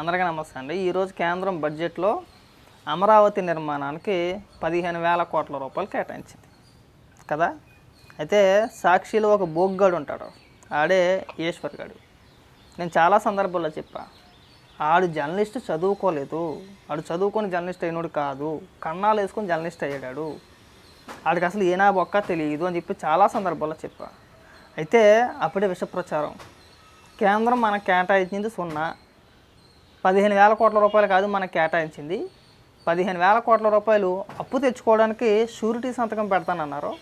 అందరికీ నమస్తే అండి. ఈరోజు కేంద్రం బడ్జెట్లో అమరావతి నిర్మాణానికి పదిహేను వేల కోట్ల రూపాయలు కేటాయించింది. కదా? అయితే సాక్షిలో ఒక బోగ్గాడు ఉంటాడు. ఆడే ఈశ్వర్గాడు నేను చాలా సందర్భాల్లో చెప్పా ఆడు జర్నలిస్ట్ చదువుకోలేదు. ఆడు చదువుకొని జర్నలిస్ట్ అయినోడు కాదు. కన్నాలు వేసుకొని జర్నలిస్ట్ అయ్యాడు ఆడికి అసలు ఏనా బొక్క తెలియదు అని చెప్పి చాలా సందర్భాల్లో చెప్పా. అయితే అప్పుడే విషప్రచారం. కేంద్రం మనకు కేటాయించింది సున్నా. పదిహేను వేల కోట్ల రూపాయలు కాదు మనకు కేటాయించింది. పదిహేను వేల కోట్ల రూపాయలు అప్పు తెచ్చుకోవడానికి షూరిటీ సంతకం పెడతానన్నారు.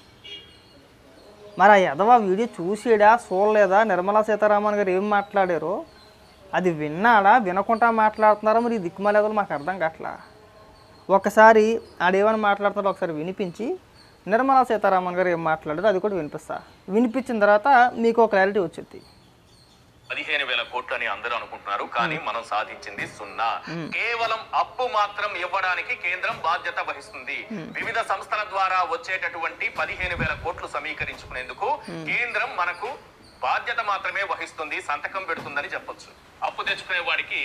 మరి ఆ ఎదవ వీడియో చూసాడా చూడలేదా? నిర్మలా సీతారామన్ గారు ఏం మాట్లాడారో? అది విన్నాడా? వినకుండా మాట్లాడుతున్నారా? మరి ఈ దిక్కుమాలేదో మాకు అర్థం కావట్లా? ఒకసారి ఆడేమని మాట్లాడుతున్నారో ఒకసారి వినిపించి నిర్మలా సీతారామన్ గారు ఏం మాట్లాడారో అది కూడా వినిపిస్తా. వినిపించిన తర్వాత మీకు క్లారిటీ వచ్చింది. పదిహేను వేల కోట్లు అని అందరూ అనుకుంటున్నారు కానీ మనం సాధించింది సున్నా. కేవలం అప్పు మాత్రం ఇవ్వడానికి కేంద్రం బాధ్యత వహిస్తుంది. వివిధ సంస్థల ద్వారా వచ్చేటటువంటి పదిహేను వేల కోట్లు సమీకరించుకునేందుకు కేంద్రం మనకు బాధ్యత మాత్రమే వహిస్తుంది సంతకం పెడుతుందని చెప్పొచ్చు. అప్పు తెచ్చుకునే వాడికి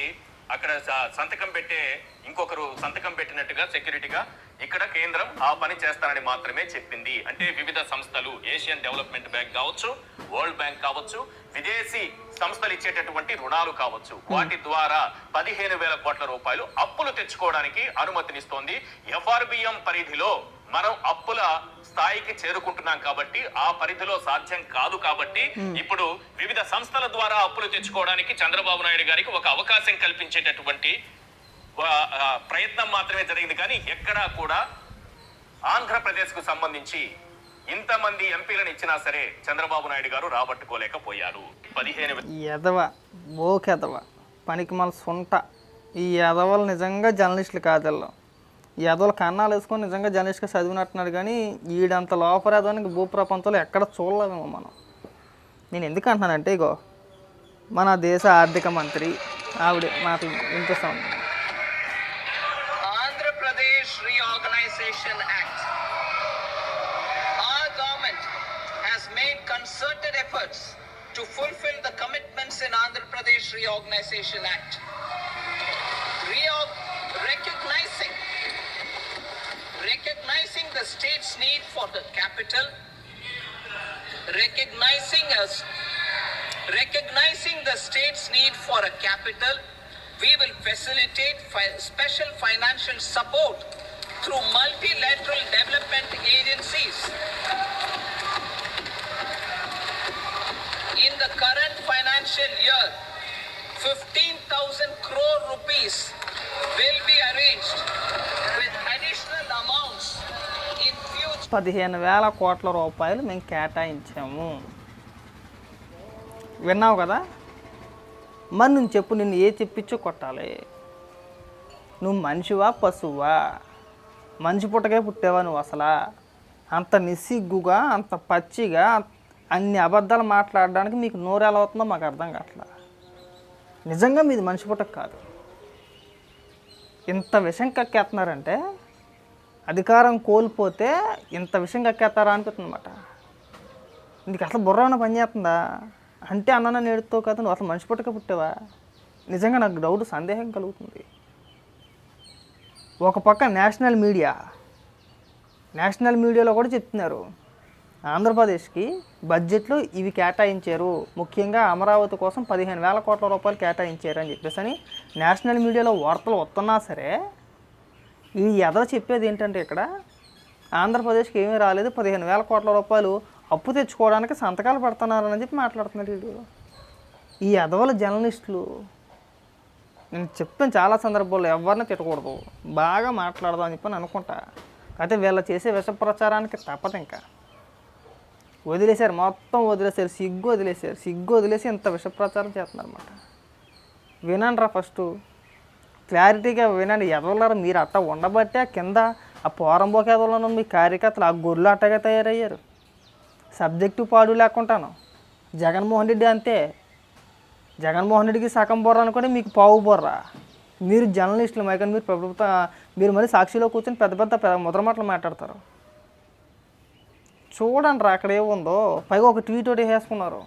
అక్కడ సంతకం పెట్టే ఇంకొకరు సంతకం పెట్టినట్టుగా సెక్యూరిటీగా ఇక్కడ కేంద్రం ఆ పని చేస్తానని మాత్రమే చెప్పింది. అంటే వివిధ సంస్థలు ఏషియన్ డెవలప్మెంట్ బ్యాంక్ కావచ్చు వరల్డ్ బ్యాంక్ కావచ్చు విదేశీ సంస్థలు ఇచ్చేటటువంటి రుణాలు కావచ్చు. వాటి ద్వారా పదిహేను వేల కోట్ల రూపాయలు అప్పులు తెచ్చుకోవడానికి అనుమతినిస్తోంది. ఎఫ్ఆర్బిఎం పరిధిలో మనం అప్పుల స్థాయికి చేరుకుంటున్నాం కాబట్టి ఆ పరిధిలో సాధ్యం కాదు కాబట్టి ఇప్పుడు వివిధ సంస్థల ద్వారా అప్పులు తెచ్చుకోవడానికి చంద్రబాబు నాయుడు గారికి ఒక అవకాశం కల్పించేటటువంటి ప్రయత్నం మాత్రమే జరిగింది. కానీ ఎక్కడా కూడా ఆంధ్రప్రదేశ్కు సంబంధించి ఇంతమంది ఎంపీలను ఇచ్చినా సరే చంద్రబాబు నాయుడు గారు రాబట్టుకోలేకపోయారు. పదిహేను ఎదవ బోకెదవ పనికి మన సొంట. ఈ ఎదవలు నిజంగా జర్నలిస్టులు కాదల్లో. ఈ ఎదవలు కన్నాలు వేసుకొని నిజంగా జర్నలిస్ట్గా చదివినట్టున్నారు కానీ ఈడంత లోపరాధానికి భూప్రపంచంలో ఎక్కడ చూడలేమేమో మనం. నేను ఎందుకు అంటున్నానంటే ఇగో మన దేశ ఆర్థిక మంత్రి ఆవిడ మాటలు ఉంది. Concerted efforts to fulfill the commitments in Andhra Pradesh Reorganization Act. Reorg- recognizing recognizing the state's need for the capital, recognizing us recognizing the state's need for a capital, we will facilitate fi- special financial support through multilateral development agencies. The current financial year, 15,000 crore rupees will be arranged with additional amounts in future. పదిహేను వేల కోట్ల రూపాయలు మేము కేటాయించాము. విన్నావు కదా? మరి నువ్వు చెప్పు నిన్ను ఏ చెప్పించో కొట్టాలి. నువ్వు మనిషివా పశువా? మనిషి పుట్టకే పుట్టేవా నువ్వు అసలా? అంత నిస్సిగ్గుగా అంత పచ్చిగా అంత అన్ని అబద్ధాలు మాట్లాడడానికి మీకు నోరు ఎలా అవుతుందో మాకు అర్థం కావట్లా. నిజంగా మీది మనిషి పుట్టక కాదు. ఇంత విషం కక్కేస్తున్నారంటే అధికారం కోల్పోతే ఇంత విషం కక్కేస్తారా అనిపిస్తుంది అనమాట నీకు అసలు బుర్ర ఉన్న పని చేస్తుందా? అంటే అన్న నేడుతో కదా నువ్వు అసలు మనిషి పుట్టక పుట్టావా? నిజంగా నాకు డౌట్ సందేహం కలుగుతుంది. ఒక పక్క నేషనల్ మీడియా నేషనల్ మీడియాలో కూడా చెప్తున్నారు. ఆంధ్రప్రదేశ్కి బడ్జెట్లో ఇవి కేటాయించారు. ముఖ్యంగా అమరావతి కోసం పదిహేను వేల కోట్ల రూపాయలు కేటాయించారు అని చెప్పేసి అని నేషనల్ మీడియాలో వార్తలు వస్తున్నా సరే ఈ ఎదవ చెప్పేది ఏంటంటే ఇక్కడ ఆంధ్రప్రదేశ్కి ఏమీ రాలేదు పదిహేను వేల కోట్ల రూపాయలు అప్పు తెచ్చుకోవడానికి సంతకాలు పెడుతున్నారని చెప్పి మాట్లాడుతున్నాడు వీడు. ఈ ఎదవల జర్నలిస్టులు నేను చెప్తాను చాలా సందర్భాల్లో ఎవరిని తిట్టకూడదు బాగా మాట్లాడదాం అని చెప్పి నేను అనుకుంటా. అయితే వీళ్ళు చేసే విష ప్రచారానికి తప్పదు ఇంకా. వదిలేశారు మొత్తం వదిలేశారు సిగ్గు వదిలేశారు సిగ్గు వదిలేసి ఇంత విషప్రచారం చేస్తున్నారు అనమాట వినండి రా ఫస్ట్. క్లారిటీగా వినండి ఎదవలరా. మీరు అట్ట ఉండబట్టే ఆ కింద ఆ పోరంబోక ఎదవలను. మీ కార్యకర్తలు ఆ గొర్రెలు అట్టగా తయారయ్యారు. సబ్జెక్టు పాడు లేకుండాను. జగన్మోహన్ రెడ్డి అంతే. జగన్మోహన్ రెడ్డికి సగం బొర్ర అనుకుంటే మీకు పావు బొర్ర. మీరు జర్నలిస్టులు మైకన్ మీరు ప్రభుత్వ మీరు మళ్ళీ సాక్షిలో కూర్చొని పెద్ద పెద్ద పెద్ద ముద్ర మాటలు మాట్లాడతారు. చూడండి అక్కడ ఏముందో పైగా ఒక ట్వీట్ ఒకటి వేసుకున్నారు.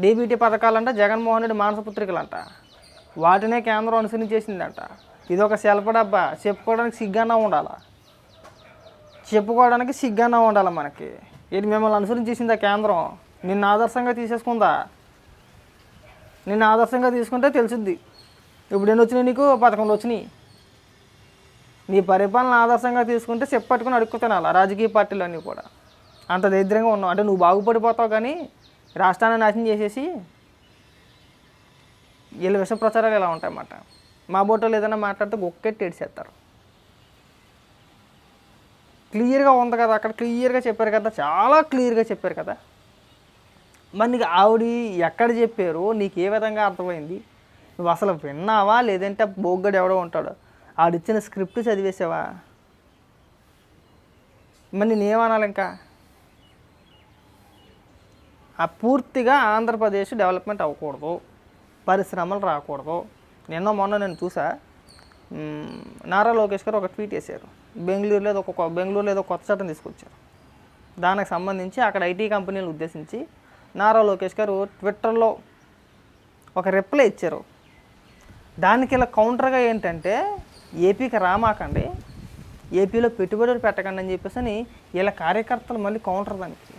డీబీటీ పథకాలంట జగన్మోహన్ రెడ్డి మానసపుత్రికలంట. వాటినే కేంద్రం అనుసరించేసిందంట. ఇది ఒక సెల్ఫ్ డబ్బా. చెప్పుకోవడానికి సిగ్గన్నా ఉండాలా? చెప్పుకోవడానికి సిగ్గన్నా ఉండాలి మనకి? ఇది మిమ్మల్ని అనుసరించేసిందా కేంద్రం? నిన్ను ఆదర్శంగా తీసేసుకుందా? నిన్ను ఆదర్శంగా తీసుకుంటే తెలిసిద్ది. ఇప్పుడు ఎన్ని వచ్చినాయి నీకు? పథకంలో వచ్చినాయి. నీ పరిపాలన ఆదర్శంగా తీసుకుంటే చెప్పట్టుకుని అడుక్కుతాను అలా రాజకీయ పార్టీలన్నీ కూడా. అంత దరిద్రంగా ఉన్నావు. అంటే నువ్వు బాగుపడిపోతావు కానీ రాష్ట్రాన్ని నాశనం చేసేసి వీళ్ళ విష ప్రచారాలు ఇలా ఉంటాయన్నమాట. మా బోటోలు ఏదైనా మాట్లాడితే ఒక్కెట్టి ఏడిసేస్తారు క్లియర్గా ఉంది కదా అక్కడ క్లియర్గా చెప్పారు కదా చాలా క్లియర్గా చెప్పారు కదా. మరి నీకు ఆవిడ ఎక్కడ చెప్పారు? నీకు ఏ విధంగా అర్థమైంది? నువ్వు అసలు విన్నావా? లేదంటే బోగ్గడు ఎవడో ఉంటాడు. ఆడిచ్చిన స్క్రిప్ట్ చదివేసావా? మరి నేనేమనాలి ఇంకా? ఆ పూర్తిగా ఆంధ్రప్రదేశ్ డెవలప్మెంట్ అవ్వకూడదు పరిశ్రమలు రాకూడదు. నిన్న మొన్న నేను చూసా నారా లోకేష్ గారు ఒక ట్వీట్ చేశారు. బెంగళూరులో ఏదో ఒక బెంగళూరులో ఏదో కొత్త చట్టం తీసుకొచ్చారు. దానికి సంబంధించి అక్కడ ఐటీ కంపెనీలు ఉద్దేశించి నారా లోకేష్ గారు ట్విట్టర్లో ఒక రిప్లై ఇచ్చారు. దానికి ఇలా కౌంటర్గా ఏంటంటే ఏపీకి రామాకండి ఏపీలో పెట్టుబడులు పెట్టకండి అని చెప్పేసి అని కార్యకర్తలు మళ్ళీ కౌంటర్ దానికి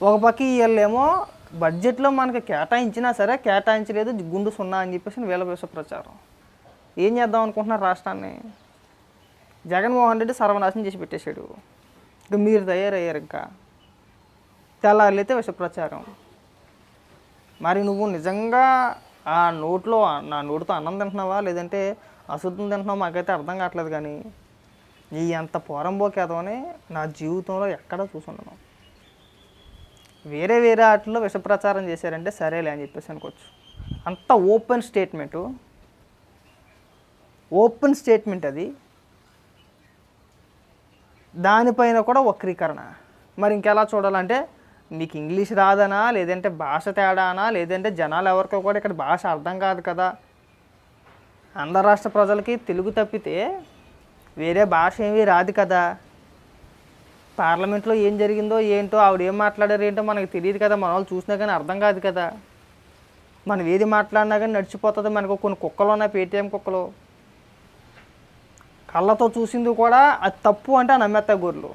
ఒక పక్క వీళ్ళేమో బడ్జెట్లో మనకి కేటాయించినా సరే కేటాయించలేదు గుండు సున్నా అని చెప్పేసి వీళ్ళ విష ప్రచారం. ఏం చేద్దాం అనుకుంటున్నారు రాష్ట్రాన్ని? జగన్మోహన్ రెడ్డి సర్వనాశనం చేసి పెట్టేశాడు. ఇక మీరు తయారయ్యారు ఇంకా. తెల్లారిలైతే విష ప్రచారం. మరి నువ్వు నిజంగా ఆ నోట్లో నా నోటితో అన్నం తింటున్నావా? లేదంటే అశుద్ధం తింటున్నావా? మాకైతే అర్థం కావట్లేదు కానీ ఈ అంత పోరంబోకేదమని నా జీవితంలో ఎక్కడా చూసుండను వేరే వేరే వాటిలో విష ప్రచారం చేశారంటే సరేలే అని చెప్పేసి అనుకోవచ్చు. అంత ఓపెన్ స్టేట్మెంటు. ఓపెన్ స్టేట్మెంట్ అది. దానిపైన కూడా వక్రీకరణ. మరి ఇంకెలా చూడాలంటే నీకు ఇంగ్లీష్ రాదనా లేదంటే భాష తేడానా లేదంటే జనాలు ఎవరికో కూడా ఇక్కడ భాష అర్థం కాదు కదా. ఆంధ్ర రాష్ట్ర ప్రజలకి తెలుగు తప్పితే వేరే భాష ఏమీ రాదు కదా. పార్లమెంట్లో ఏం జరిగిందో ఏంటో ఆవిడ ఏం మాట్లాడారు ఏంటో మనకు తెలియదు కదా. మన వాళ్ళు చూసినా కానీ అర్థం కాదు కదా. మనం ఏది మాట్లాడినా కానీ నడిచిపోతుంది మనకు. కొన్ని కుక్కలు ఉన్నాయి పేటీఎం కుక్కలు. కళ్ళతో చూసింది కూడా అది తప్పు అంటే ఆ నమ్మేత్త గొర్రెలు.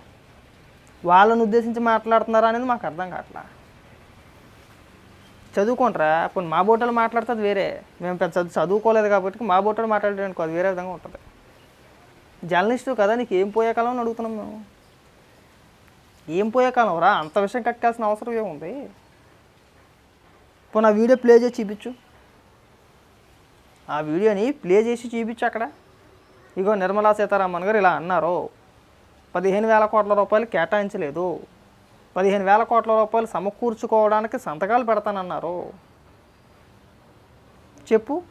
వాళ్ళని ఉద్దేశించి మాట్లాడుతున్నారా అనేది మాకు అర్థం కావట్లా. చదువుకుంటారా ఇప్పుడు మా బోటలు మాట్లాడుతుంది వేరే. మేము పెద్ద చదువు చదువుకోలేదు కాబట్టి మా బోటలు మాట్లాడడానికి అది వేరే విధంగా ఉంటుంది. జర్నలిస్టు కదా నీకు ఏం పోయే కాలం అని అడుగుతున్నాం మేము. ఏం పోయే కాలం రా? అంత విషయం కక్కాల్సిన అవసరం ఏముంది? ఇప్పుడు నా వీడియో ప్లే చేసి చూపించు. ఆ వీడియోని ప్లే చేసి చూపించు అక్కడ. ఇగో నిర్మలా సీతారామన్ గారు ఇలా అన్నారు. పదిహేను వేల కోట్ల రూపాయలు కేటాయించలేదు. పదిహేను వేల కోట్ల రూపాయలు సమకూర్చుకోవడానికి సంతకాలు పెడతానన్నారు. చెప్పు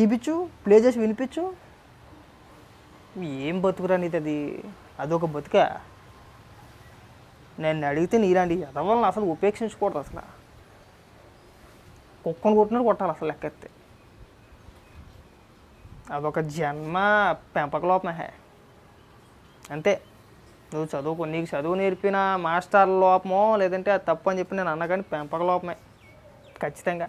చూపించు ప్లే చేసి వినిపించు. ఏం బతుకురా నీది అది అదొక బతుకా? నేను అడిగితే నీలాంటి ఎదవలను అసలు ఉపేక్షించకూడదు అసలు. కుక్కను కొట్టినట్టు కొట్టాలి అసలు లెక్కెత్తే. అదొక జన్మ పెంపక లోపమే అంతే. నువ్వు చదువుకో నీకు చదువు నేర్పిన మాస్టర్ లోపమో లేదంటే అది తప్పు అని చెప్పి నేను అన్నా కానీ పెంపక లోపమే ఖచ్చితంగా.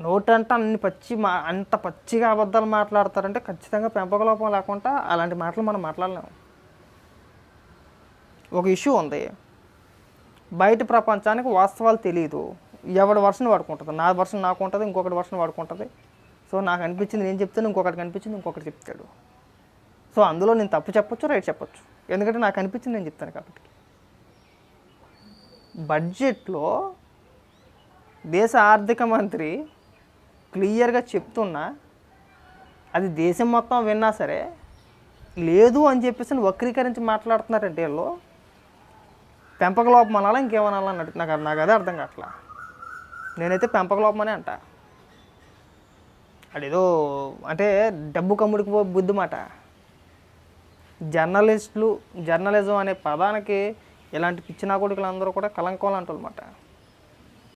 నోటంటే అన్ని పచ్చి మా అంత పచ్చిగా అబద్ధాలు మాట్లాడతారంటే ఖచ్చితంగా పెంపక లోపం లేకుండా అలాంటి మాటలు మనం మాట్లాడలేము. ఒక ఇష్యూ ఉంది. బయట ప్రపంచానికి వాస్తవాలు తెలియదు ఎవడి వర్షన్ వాడుకుంటుంది? నా వర్షన్ నాకు ఉంటుంది ఇంకొకటి వర్షన్ వాడుకుంటుంది. సో నాకు అనిపించింది నేను చెప్తాను ఇంకొకటి కనిపించింది ఇంకొకటి చెప్తాడు. సో అందులో నేను తప్పు చెప్పొచ్చు రైట్ చెప్పొచ్చు. ఎందుకంటే నాకు అనిపించింది నేను చెప్తాను కాబట్టి. బడ్జెట్లో దేశ ఆర్థిక మంత్రి క్లియర్గా చెప్తున్నా అది దేశం మొత్తం విన్నా సరే లేదు అని చెప్పేసి వక్రీకరించి మాట్లాడుతున్నారంటే వీళ్ళు పెంపక లోపం అనాలా ఇంకేమనాలా అన్నట్టు నాకు నాకు అదే అర్థం కావట్లా. నేనైతే పెంపక లోపమనే అంట. అదేదో అంటే డబ్బు కమ్ముడికి పో బుద్ధి మాట జర్నలిస్టులు జర్నలిజం అనే పదానికి ఇలాంటి పిచ్చిన కొడుకులందరూ కూడా కలంకోలు అంటారు అన్నమాట